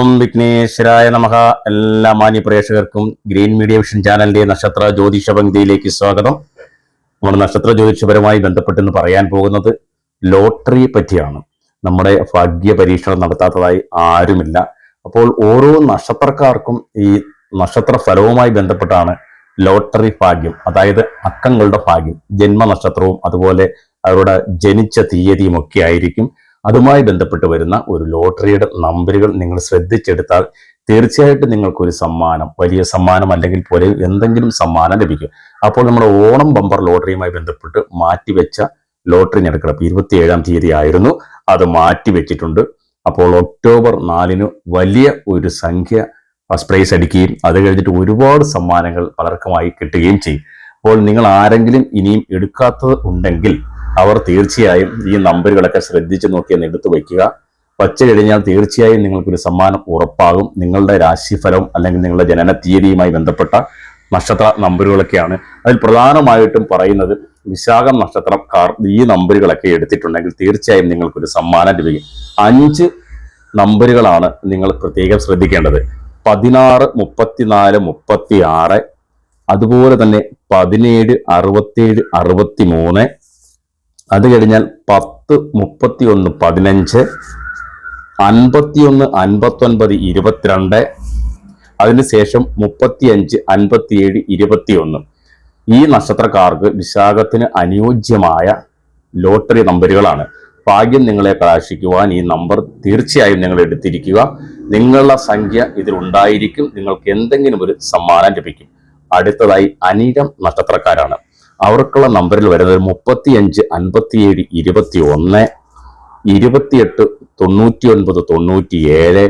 ഓം വിഘ്നേശ്വരായ നമഹ എല്ലാ മാന്യ പ്രേക്ഷകർക്കും ഗ്രീൻ മീഡിയ വിഷൻ ചാനലിന്റെ നക്ഷത്ര ജ്യോതിഷ പങ്ക്തിയിലേക്ക് സ്വാഗതം. നമ്മുടെ നക്ഷത്ര ജ്യോതിഷപരമായി ബന്ധപ്പെട്ടെന്ന് പറയാൻ പോകുന്നത് ലോട്ടറിയെ പറ്റിയാണ്. നമ്മുടെ ഭാഗ്യ പരീക്ഷണം നടത്താത്തതായി ആരുമില്ല. അപ്പോൾ ഓരോ നക്ഷത്രക്കാർക്കും ഈ നക്ഷത്ര ഫലവുമായി ബന്ധപ്പെട്ടാണ് ലോട്ടറി ഭാഗ്യം അതായത് അക്കങ്ങളുടെ ഭാഗ്യം. ജന്മനക്ഷത്രവും അതുപോലെ അവരുടെ ജനിച്ച തീയതിയും ഒക്കെ ആയിരിക്കും. അതുമായി ബന്ധപ്പെട്ട് വരുന്ന ഒരു ലോട്ടറിയുടെ നമ്പറുകൾ നിങ്ങൾ ശ്രദ്ധിച്ചെടുത്താൽ തീർച്ചയായിട്ടും നിങ്ങൾക്കൊരു സമ്മാനം വലിയ സമ്മാനം അല്ലെങ്കിൽ പോലെ എന്തെങ്കിലും സമ്മാനം ലഭിക്കും. അപ്പോൾ നമ്മുടെ ഓണം ബമ്പർ ലോട്ടറിയുമായി ബന്ധപ്പെട്ട് മാറ്റിവെച്ച ലോട്ടറി ഞെടുക്കണം ഇരുപത്തി ഏഴാം തീയതി ആയിരുന്നു. അത് മാറ്റിവെച്ചിട്ടുണ്ട്. അപ്പോൾ ഒക്ടോബർ നാലിന് വലിയ ഒരു സംഖ്യ പ്രൈസ് അടിക്കുകയും അത് കഴിഞ്ഞിട്ട് ഒരുപാട് സമ്മാനങ്ങൾ പലർക്കുമായി കിട്ടുകയും ചെയ്യും. അപ്പോൾ നിങ്ങൾ ആരെങ്കിലും ഇനിയും എടുക്കാത്തത് ഉണ്ടെങ്കിൽ അവർ തീർച്ചയായും ഈ നമ്പറുകളൊക്കെ ശ്രദ്ധിച്ചു നോക്കി എന്ന് എടുത്തു വയ്ക്കുക. പച്ച കഴിഞ്ഞാൽ തീർച്ചയായും നിങ്ങൾക്കൊരു സമ്മാനം ഉറപ്പാകും. നിങ്ങളുടെ രാശിഫലം അല്ലെങ്കിൽ നിങ്ങളുടെ ജനന തീയതിയുമായി ബന്ധപ്പെട്ട നക്ഷത്ര നമ്പറുകളൊക്കെയാണ് അതിൽ പ്രധാനമായിട്ടും പറയുന്നത് വിശാഖം നക്ഷത്രക്കാർ ഈ നമ്പറുകളൊക്കെ എടുത്തിട്ടുണ്ടെങ്കിൽ തീർച്ചയായും നിങ്ങൾക്കൊരു സമ്മാനം ലഭിക്കും. അഞ്ച് നമ്പറുകളാണ് നിങ്ങൾ പ്രത്യേകം ശ്രദ്ധിക്കേണ്ടത്. പതിനാറ് മുപ്പത്തിനാല് മുപ്പത്തി ആറ് അതുപോലെ തന്നെ പതിനേഴ് അറുപത്തേഴ് അറുപത്തി മൂന്ന് അത് കഴിഞ്ഞാൽ പത്ത് മുപ്പത്തി ഒന്ന് പതിനഞ്ച് അൻപത്തിയൊന്ന് അൻപത്തൊൻപത് ഇരുപത്തിരണ്ട് അതിനുശേഷം മുപ്പത്തിയഞ്ച് അൻപത്തിയേഴ് ഇരുപത്തിയൊന്ന്. ഈ നക്ഷത്രക്കാർക്ക് വിശാഖത്തിന് അനുയോജ്യമായ ലോട്ടറി നമ്പറുകളാണ് ഭാഗ്യം നിങ്ങളെ കലാശിക്കുവാൻ ഈ നമ്പർ തീർച്ചയായും നിങ്ങൾ എടുത്തിരിക്കുക. നിങ്ങളുടെ സംഖ്യ ഇതിലുണ്ടായിരിക്കും നിങ്ങൾക്ക് എന്തെങ്കിലും ഒരു സമ്മാനം ലഭിക്കും. അടുത്തതായി അനിരം നക്ഷത്രക്കാരാണ്. അവർക്കുള്ള നമ്പറിൽ വരുന്നത് മുപ്പത്തി അഞ്ച് അൻപത്തിയേഴ് ഇരുപത്തി ഒന്ന് ഇരുപത്തിയെട്ട് തൊണ്ണൂറ്റി ഒൻപത് തൊണ്ണൂറ്റി ഏഴ്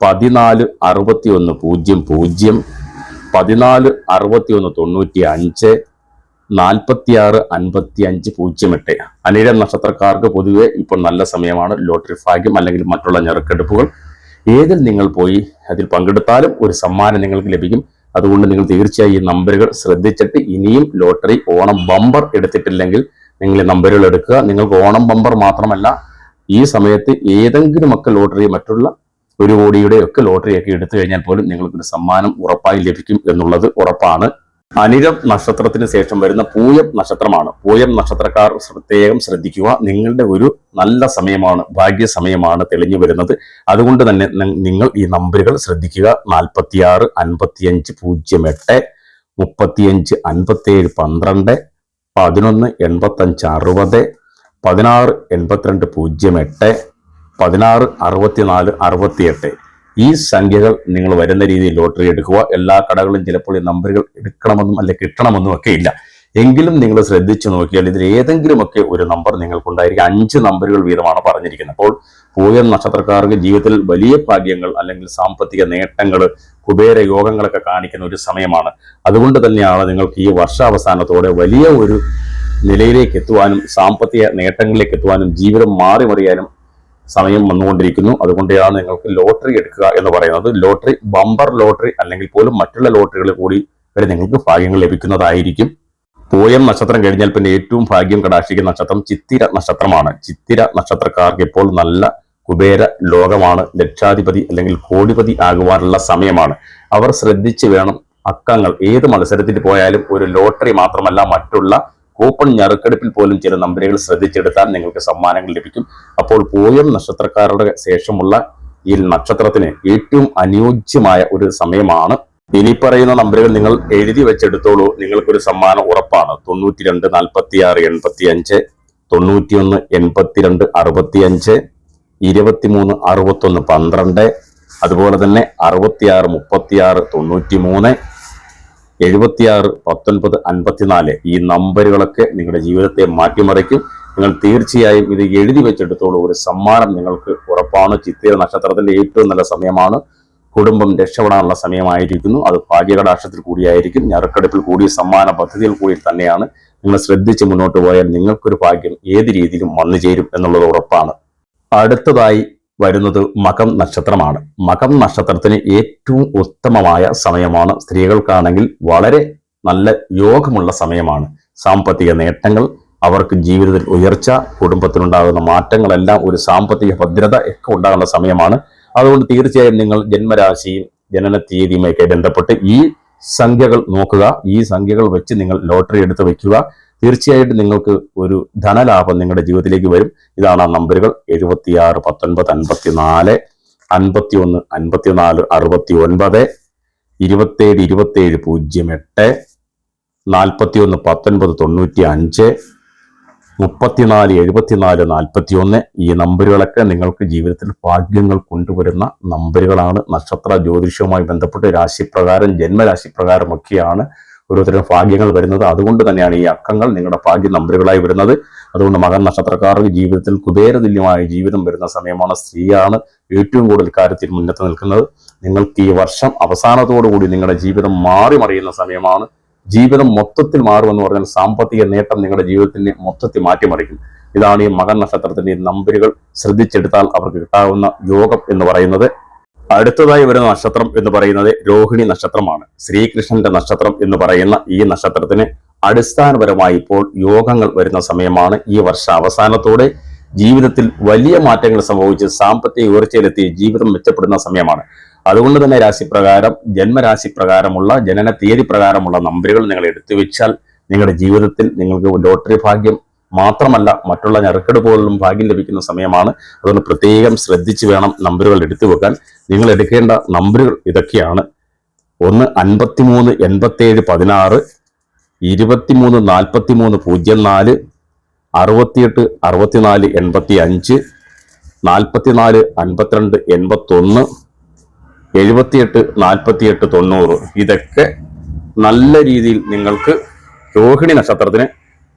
പതിനാല് അറുപത്തി ഒന്ന് പൂജ്യം പൂജ്യം പതിനാല് അറുപത്തി ഒന്ന് തൊണ്ണൂറ്റി അഞ്ച് നാൽപ്പത്തിയാറ് അൻപത്തി അഞ്ച് പൂജ്യം എട്ട്. അനിഴ നക്ഷത്രക്കാർക്ക് പൊതുവെ ഇപ്പോൾ നല്ല സമയമാണ്. ലോട്ടറി ഭാഗ്യം അല്ലെങ്കിൽ മറ്റുള്ള ഞെറുക്കെടുപ്പുകൾ ഏതിൽ നിങ്ങൾ പോയി അതിൽ പങ്കെടുത്താലും ഒരു സമ്മാനം നിങ്ങൾക്ക് ലഭിക്കും. അതുകൊണ്ട് നിങ്ങൾ തീർച്ചയായും ഈ നമ്പറുകൾ ശ്രദ്ധിച്ചിട്ട് ഇനിയും ലോട്ടറി ഓണം ബമ്പർ എടുത്തിട്ടില്ലെങ്കിൽ നിങ്ങൾ ഈ നമ്പറുകൾ എടുക്കുക. നിങ്ങൾക്ക് ഓണം ബമ്പർ മാത്രമല്ല ഈ സമയത്ത് ഏതെങ്കിലും ഒക്കെ ലോട്ടറി മറ്റുള്ള ഒരു കോടിയുടെ ഒക്കെ ലോട്ടറി ഒക്കെ എടുത്തു കഴിഞ്ഞാൽ പോലും നിങ്ങൾക്കൊരു സമ്മാനം ഉറപ്പായി ലഭിക്കും എന്നുള്ളത് ഉറപ്പാണ്. അനിരം നക്ഷത്രത്തിന് ശേഷം വരുന്ന പൂയം നക്ഷത്രമാണ്. പൂയം നക്ഷത്രക്കാർ പ്രത്യേകം ശ്രദ്ധിക്കുക. നിങ്ങളുടെ ഒരു നല്ല സമയമാണ് ഭാഗ്യ സമയമാണ് തെളിഞ്ഞു വരുന്നത്. അതുകൊണ്ട് തന്നെ നിങ്ങൾ ഈ നമ്പറുകൾ ശ്രദ്ധിക്കുക. നാൽപ്പത്തിയാറ് അൻപത്തിയഞ്ച് പൂജ്യം എട്ട് മുപ്പത്തിയഞ്ച് അൻപത്തിയേഴ് പന്ത്രണ്ട് പതിനൊന്ന് എൺപത്തഞ്ച് അറുപത് പതിനാറ് എൺപത്തിരണ്ട് പൂജ്യം എട്ട് പതിനാറ് അറുപത്തിനാല് അറുപത്തിയെട്ട്. ഈ സംഖ്യകൾ നിങ്ങൾ വരുന്ന രീതിയിൽ ലോട്ടറി എടുക്കുക. എല്ലാ കടകളും ചിലപ്പോൾ ഈ നമ്പറുകൾ എടുക്കണമെന്നും അല്ലെ കിട്ടണമെന്നും ഒക്കെ ഇല്ല. എങ്കിലും നിങ്ങൾ ശ്രദ്ധിച്ചു നോക്കിയാൽ ഇതിൽ ഏതെങ്കിലുമൊക്കെ ഒരു നമ്പർ നിങ്ങൾക്കുണ്ടായിരിക്കും. അഞ്ച് നമ്പറുകൾ വീതമാണ് പറഞ്ഞിരിക്കുന്നത്. അപ്പോൾ പൂയം നക്ഷത്രക്കാർക്ക് ജീവിതത്തിൽ വലിയ ഭാഗ്യങ്ങൾ അല്ലെങ്കിൽ സാമ്പത്തിക നേട്ടങ്ങൾ കുബേര യോഗങ്ങളൊക്കെ കാണിക്കുന്ന ഒരു സമയമാണ്. അതുകൊണ്ട് തന്നെയാണ് നിങ്ങൾക്ക് ഈ വർഷാവസാനത്തോടെ വലിയ ഒരു നിലയിലേക്ക് എത്തുവാനും സാമ്പത്തിക നേട്ടങ്ങളിലേക്ക് എത്തുവാനും ജീവിതം മാറി മറിയാനും സമയം വന്നുകൊണ്ടിരിക്കുന്നു. അതുകൊണ്ടാണ് നിങ്ങൾക്ക് ലോട്ടറി എടുക്കുക എന്ന് പറയുന്നത്. ലോട്ടറി ബമ്പർ ലോട്ടറി അല്ലെങ്കിൽ പോലും മറ്റുള്ള ലോട്ടറികൾ കൂടി വരെ നിങ്ങൾക്ക് ഭാഗ്യങ്ങൾ ലഭിക്കുന്നതായിരിക്കും. പൂയം നക്ഷത്രം കഴിഞ്ഞാൽ പിന്നെ ഏറ്റവും ഭാഗ്യം കടാക്ഷിക്കുന്ന നക്ഷത്രം ചിത്തിര നക്ഷത്രമാണ്. ചിത്തിര നക്ഷത്രക്കാർക്ക് ഇപ്പോൾ നല്ല കുബേര ലോകമാണ്. ലക്ഷാധിപതി അല്ലെങ്കിൽ കോടിപതി ആകുവാനുള്ള സമയമാണ്. അവർ ശ്രദ്ധിച്ചു വേണം അക്കങ്ങൾ ഏത് മത്സരത്തിൽ പോയാലും ഒരു ലോട്ടറി മാത്രമല്ല മറ്റുള്ള കൂപ്പൺ ഞറുക്കെടുപ്പിൽ പോലും ചില നമ്പരുകൾ ശ്രദ്ധിച്ചെടുത്താൽ നിങ്ങൾക്ക് സമ്മാനങ്ങൾ ലഭിക്കും. അപ്പോൾ പൂയം നക്ഷത്രക്കാരുടെ ശേഷമുള്ള ഈ നക്ഷത്രത്തിന് ഏറ്റവും അനുയോജ്യമായ ഒരു സമയമാണ്. ഇനി പറയുന്ന നമ്പറുകൾ നിങ്ങൾ എഴുതി വെച്ചെടുത്തോളൂ. നിങ്ങൾക്കൊരു സമ്മാനം ഉറപ്പാണ്. തൊണ്ണൂറ്റി രണ്ട് നാൽപ്പത്തി ആറ് എൺപത്തി അഞ്ച് തൊണ്ണൂറ്റിയൊന്ന് എൺപത്തിരണ്ട് അറുപത്തിയഞ്ച് ഇരുപത്തിമൂന്ന് അറുപത്തൊന്ന് പന്ത്രണ്ട് അതുപോലെ തന്നെ അറുപത്തിയാറ് മുപ്പത്തിയാറ് തൊണ്ണൂറ്റി മൂന്ന് എഴുപത്തിയാറ് പത്തൊൻപത് അൻപത്തിനാല് ഈ നമ്പറുകളൊക്കെ നിങ്ങളുടെ ജീവിതത്തെ മാറ്റിമറിക്കും. നിങ്ങൾ തീർച്ചയായും ഇത് എഴുതി വെച്ചെടുത്തോളൂ. ഒരു സമ്മാനം നിങ്ങൾക്ക് ഉറപ്പാണ്. ചിത്തിര നക്ഷത്രത്തിന്റെ ഏറ്റവും നല്ല സമയമാണ്. കുടുംബം രക്ഷപ്പെടാനുള്ള സമയമായിരിക്കുന്നു. അത് ഭാഗ്യകടാക്ഷത്തിൽ കൂടിയായിരിക്കും. ഞറുക്കെടുപ്പിൽ കൂടി സമ്മാന പദ്ധതിയിൽ കൂടി തന്നെയാണ്. നിങ്ങൾ ശ്രദ്ധിച്ച് മുന്നോട്ട് പോയാൽ നിങ്ങൾക്കൊരു ഭാഗ്യം ഏത് രീതിയിലും വന്നു ചേരും എന്നുള്ളത് ഉറപ്പാണ്. അടുത്തതായി വരുന്നത് മകം നക്ഷത്രമാണ്. മകം നക്ഷത്രത്തിന് ഏറ്റവും ഉത്തമമായ സമയമാണ്. സ്ത്രീകൾക്കാണെങ്കിൽ വളരെ നല്ല യോഗമുള്ള സമയമാണ്. സാമ്പത്തിക നേട്ടങ്ങൾ അവർക്ക് ജീവിതത്തിൽ ഉയർച്ച കുടുംബത്തിനുണ്ടാകുന്ന മാറ്റങ്ങളെല്ലാം ഒരു സാമ്പത്തിക ഭദ്രത ഒക്കെ ഉണ്ടാകുന്ന സമയമാണ്. അതുകൊണ്ട് തീർച്ചയായും നിങ്ങൾ ജന്മരാശിയും ജനന തീയതിയുമൊക്കെ ബന്ധപ്പെട്ട് ഈ സംഖ്യകൾ നോക്കുക. ഈ സംഖ്യകൾ വെച്ച് നിങ്ങൾ ലോട്ടറി എടുത്ത് വെക്കുക. തീർച്ചയായിട്ടും നിങ്ങൾക്ക് ഒരു ധനലാഭം നിങ്ങളുടെ ജീവിതത്തിലേക്ക് വരും. ഇതാണ് ആ നമ്പറുകൾ. എഴുപത്തിയാറ് പത്തൊൻപത് അൻപത്തിനാല് അൻപത്തി ഒന്ന് അൻപത്തിനാല് അറുപത്തി ഒൻപത് ഇരുപത്തേഴ് ഇരുപത്തേഴ് പൂജ്യം എട്ട് നാൽപ്പത്തി ഒന്ന് പത്തൊൻപത് തൊണ്ണൂറ്റി അഞ്ച് മുപ്പത്തിനാല് എഴുപത്തിനാല് നാൽപ്പത്തി ഒന്ന് ഈ നമ്പറുകളൊക്കെ നിങ്ങൾക്ക് ജീവിതത്തിൽ ഭാഗ്യങ്ങൾ കൊണ്ടുവരുന്ന നമ്പറുകളാണ്. നക്ഷത്ര ജ്യോതിഷവുമായി ബന്ധപ്പെട്ട് രാശിപ്രകാരം ജന്മരാശിപ്രകാരം ഒക്കെയാണ് ഓരോരുത്തരും ഭാഗ്യങ്ങൾ വരുന്നത്. അതുകൊണ്ട് തന്നെയാണ് ഈ അക്കങ്ങൾ നിങ്ങളുടെ ഭാഗ്യ നമ്പറുകളായി വരുന്നത്. അതുകൊണ്ട് മകൻ നക്ഷത്രക്കാർക്ക് ജീവിതത്തിൽ കുബേരതുല്യമായ ജീവിതം വരുന്ന സമയമാണ് സ്ത്രീയാണ് ഏറ്റവും കൂടുതൽ കാര്യത്തിൽ മുന്നത്ത് നിൽക്കുന്നത്. നിങ്ങൾക്ക് ഈ വർഷം അവസാനത്തോടുകൂടി നിങ്ങളുടെ ജീവിതം മാറി മറിയുന്ന സമയമാണ്. ജീവിതം മൊത്തത്തിൽ മാറുമെന്ന് പറഞ്ഞാൽ സാമ്പത്തിക നേട്ടം നിങ്ങളുടെ ജീവിതത്തിന്റെ മൊത്തത്തിൽ മാറ്റിമറിക്കും. ഇതാണ് ഈ മകൻ നക്ഷത്രത്തിന്റെ നമ്പറുകൾ ശ്രദ്ധിച്ചെടുത്താൽ അവർക്ക് കിട്ടാവുന്ന യോഗം എന്ന് പറയുന്നത്. അടുത്തതായി വരുന്ന നക്ഷത്രം എന്ന് പറയുന്നത് രോഹിണി നക്ഷത്രമാണ്. ശ്രീകൃഷ്ണന്റെ നക്ഷത്രം എന്ന് പറയുന്ന ഈ നക്ഷത്രത്തിന് അടിസ്ഥാനപരമായി ഇപ്പോൾ യോഗങ്ങൾ വരുന്ന സമയമാണ് ഈ വർഷ അവസാനത്തോടെ ജീവിതത്തിൽ വലിയ മാറ്റങ്ങൾ സംഭവിച്ച് സാമ്പത്തിക ഉയർച്ചയിലെത്തി ജീവിതം മെച്ചപ്പെടുന്ന സമയമാണ്. അതുകൊണ്ട് തന്നെ രാശിപ്രകാരം ജന്മരാശി പ്രകാരമുള്ള ജനന തീയതി പ്രകാരമുള്ള നമ്പറുകൾ നിങ്ങൾ എടുത്തു വെച്ചാൽ നിങ്ങളുടെ ജീവിതത്തിൽ നിങ്ങൾക്ക് ലോട്ടറി ഭാഗ്യം മാത്രമല്ല മറ്റുള്ള ഞെറുക്കെട് പോലും ഭാഗ്യം ലഭിക്കുന്ന സമയമാണ്. അതുകൊണ്ട് പ്രത്യേകം ശ്രദ്ധിച്ച് വേണം നമ്പറുകൾ എടുത്തു വെക്കാൻ. നിങ്ങൾ എടുക്കേണ്ട നമ്പറുകൾ ഇതൊക്കെയാണ്. ഒന്ന് അൻപത്തിമൂന്ന് എൺപത്തേഴ് പതിനാറ് ഇരുപത്തിമൂന്ന് നാൽപ്പത്തിമൂന്ന് പൂജ്യം നാല് അറുപത്തിയെട്ട് അറുപത്തിനാല് എൺപത്തി അഞ്ച് നാൽപ്പത്തിനാല് അൻപത്തിരണ്ട് എൺപത്തൊന്ന് എഴുപത്തിയെട്ട് നാൽപ്പത്തിയെട്ട് തൊണ്ണൂറ്. ഇതൊക്കെ നല്ല രീതിയിൽ നിങ്ങൾക്ക് രോഹിണി നക്ഷത്രത്തിന്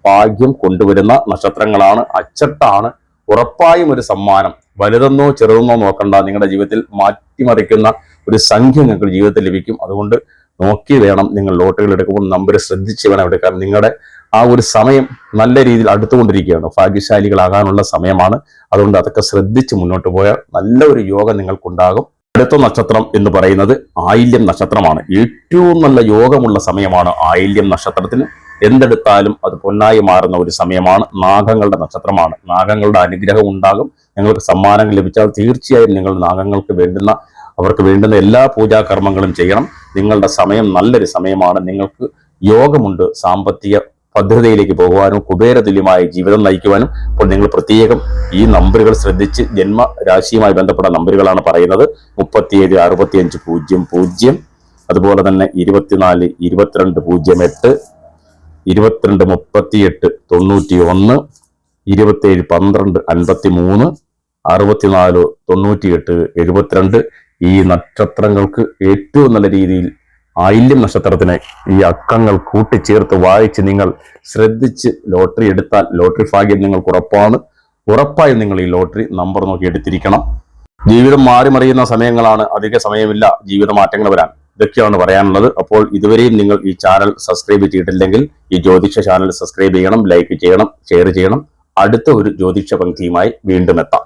ഭാഗ്യം കൊണ്ടുവരുന്ന നക്ഷത്രങ്ങളാണ്. അച്ചട്ടാണ്. ഉറപ്പായും ഒരു സമ്മാനം. വലുതെന്നോ ചെറുതെന്നോ നോക്കണ്ട. നിങ്ങളുടെ ജീവിതത്തിൽ മാറ്റിമറിക്കുന്ന ഒരു സംഖ്യ നിങ്ങൾക്ക് ജീവിതത്തിൽ ലഭിക്കും. അതുകൊണ്ട് നോക്കി വേണം നിങ്ങൾ ലോട്ടറികൾ എടുക്കുമ്പോൾ നമ്പർ ശ്രദ്ധിച്ച് വേണം എടുക്കാൻ. നിങ്ങളുടെ ആ ഒരു സമയം നല്ല രീതിയിൽ അടുത്തുകൊണ്ടിരിക്കുകയാണ്. ഭാഗ്യശാലികളാകാനുള്ള സമയമാണ്. അതുകൊണ്ട് അതൊക്കെ ശ്രദ്ധിച്ച് മുന്നോട്ട് പോയാൽ നല്ല ഒരു യോഗം നിങ്ങൾക്കുണ്ടാകും. അടുത്ത നക്ഷത്രം എന്ന് പറയുന്നത് ആയില്യം നക്ഷത്രമാണ്. ഏറ്റവും നല്ല യോഗമുള്ള സമയമാണ് ആയില്യം നക്ഷത്രത്തിന്. എന്തെടുത്താലും അത് പൊന്നായി മാറുന്ന ഒരു സമയമാണ്. നാഗങ്ങളുടെ നക്ഷത്രമാണ്. നാഗങ്ങളുടെ അനുഗ്രഹം ഉണ്ടാകും. നിങ്ങൾക്ക് സമ്മാനങ്ങൾ ലഭിച്ചാൽ തീർച്ചയായും നിങ്ങൾ നാഗങ്ങൾക്ക് വേണ്ടുന്ന അവർക്ക് വേണ്ടുന്ന എല്ലാ പൂജാകർമ്മങ്ങളും ചെയ്യണം. നിങ്ങളുടെ സമയം നല്ലൊരു സമയമാണ്. നിങ്ങൾക്ക് യോഗമുണ്ട്. സാമ്പത്തിക ഭദ്രതയിലേക്ക് പോകുവാനും കുബേരതുല്യമായ ജീവിതം നയിക്കുവാനും. അപ്പോൾ നിങ്ങൾ പ്രത്യേകം ഈ നമ്പറുകൾ ശ്രദ്ധിച്ച് ജന്മരാശിയുമായി ബന്ധപ്പെട്ട നമ്പറുകളാണ് പറയുന്നത്. മുപ്പത്തിയേഴ് അറുപത്തിയഞ്ച് പൂജ്യം പൂജ്യം. അതുപോലെ തന്നെ ഇരുപത്തിനാല് ഇരുപത്തിരണ്ട് പൂജ്യം എട്ട്. ഇരുപത്തിരണ്ട് മുപ്പത്തിയെട്ട് തൊണ്ണൂറ്റി ഒന്ന് ഇരുപത്തേഴ് പന്ത്രണ്ട് അൻപത്തി മൂന്ന് അറുപത്തിനാല് തൊണ്ണൂറ്റിയെട്ട് എഴുപത്തിരണ്ട്. ഈ നക്ഷത്രങ്ങൾക്ക് ഏറ്റവും നല്ല രീതിയിൽ ആയില്യം നക്ഷത്രത്തിനെ ഈ അക്കങ്ങൾ കൂട്ടിച്ചേർത്ത് വായിച്ച് നിങ്ങൾ ശ്രദ്ധിച്ച് ലോട്ടറി എടുത്താൽ ലോട്ടറി ഭാഗ്യം നിങ്ങൾക്ക് ഉറപ്പാണ്. ഉറപ്പായും നിങ്ങൾ ഈ ലോട്ടറി നമ്പർ നോക്കി എടുത്തിരിക്കണം. ജീവിതം മാറി മറിയുന്ന സമയങ്ങളാണ് അധിക സമയമില്ല. ജീവിത മാറ്റങ്ങൾ വരാൻ. ഇതൊക്കെയാണ് പറയാനുള്ളത്. അപ്പോൾ ഇതുവരെയും നിങ്ങൾ ഈ ചാനൽ സബ്സ്ക്രൈബ് ചെയ്തിട്ടില്ലെങ്കിൽ ഈ ജ്യോതിഷ ചാനൽ സബ്സ്ക്രൈബ് ചെയ്യണം ലൈക്ക് ചെയ്യണം ഷെയർ ചെയ്യണം. അടുത്ത ഒരു ജ്യോതിഷ പങ്ക്തിയുമായി വീണ്ടും എത്താം.